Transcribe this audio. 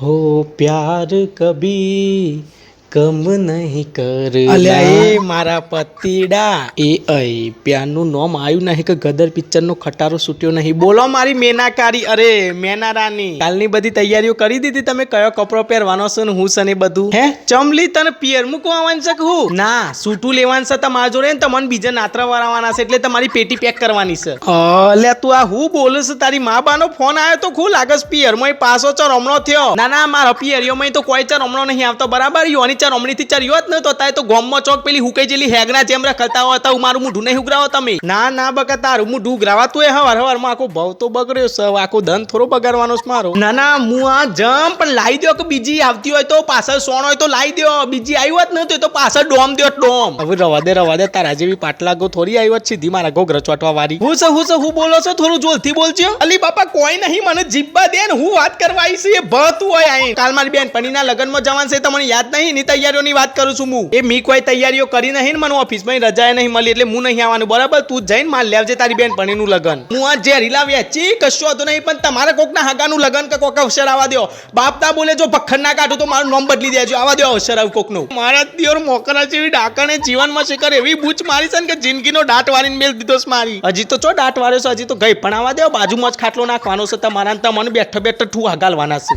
હો પ્યાર કભી કમ નહીં કર અલ્યા એ મારા પતિડા. એ અય પ્યારનું નોમ આવ્યું નહીં કે ગદર પિક્ચરનો ખટારો છૂટ્યો નહીં. બોલો મારી મેનાકારી અરે મેના રાની કાલની બધી તૈયારીઓ કરી દીધી તમે કયો કપડો પહેરવાનો છે ને હું છે ને બધું? હે ચમલી તને પિયર મૂકવા આવવાનું છે હું? ના સૂટું લેવાનું છે તમારા જોડે ને તમને બીજા નાત્ર વરાવાના છે એટલે તમારી પેટી પેક કરવાની છે. અલ્યા તું આ હું બોલું છું? તારી મા બાનો ફોન આવ્યો તો ખુલ લાગસ પિયરમાં પાછો ચર હમણો થયો. ના ના મારા પિયરિયો તો કોઈ ચર હમણો નહીં આવતો. બરાબર? યોની ચર હમણીથી ચાર યોત નતો તાય તો ગોમમાં ચોક પેલી હુકાઈ જેલી હેગના જેમ રખડતા હોય તો મારું મોઢું નહીં ઉગરાવો તમે. ના ના, બકા, તારું મોઢું ઉગરાવાતું એ હવાર હવાર આખો ભાવ તો બગડ્યો સવ આખો ધન થોડો બગાડવાનો છે મારો. ના ના, હું આ જમ, પણ લાવી દો કે બીજી આવતી હોય તો પાછળ સોણ હોય તો લાવી દો બીજી આવી હોત ને તો પાછળ ડોમ દો ડોમ. હવે રવા દે રવા દે, તારા જેવી પાટલા ગો થોડી આવી હોત સીધી મારા ગો રચવાટવા વાળી. હું છે, હું બોલો છો, થોડું જોરથી બોલજો. અલી બાપા, કોઈ નહીં, મને જીબ્બા દે ને હું વાત કરવા આવી એ ભતું હોય અહીં કાલ મારી બેન પણીના લગ્નમાં જવાનું છે તમને યાદ નહીં ની તૈયારીઓની વાત કરું છું હું. એ મી કોઈ તૈયારીઓ કરી નહીં ને મને ઓફિસમાં રજા નહીં મળી એટલે હું નહીં આવવાનું. બરાબર? તું જઈને માલ લેવજે તારી બેન પણીનું લગ્ન. હું આ જે રીલા વેચી કશું હતું નહીં, પણ તમારે કોકના હગાનું લગ્ન કે કોક અવસર આવવા દો બાપતા બોલે, જો પખડ ના કાઢું તો મારું નામ બદલી દેજો. આવા દો અવસર આવું કોકનું. મારા દિયોર મોકરા જેવી ડાકણે જીવનમાં શિખર એવી બૂચ મારી છે ને કે જિંદગીનો દાંત વાળીને મેલ દીધો છે મારી. હજી તો ચો દાંત વાળ્યો છે, હજી તો ગઈ. આવવા દો બાજુમાં જ ખાટલો નાખવાનો છે તમારા તમને બેઠો બેઠો ઠું હગાલવાના છે.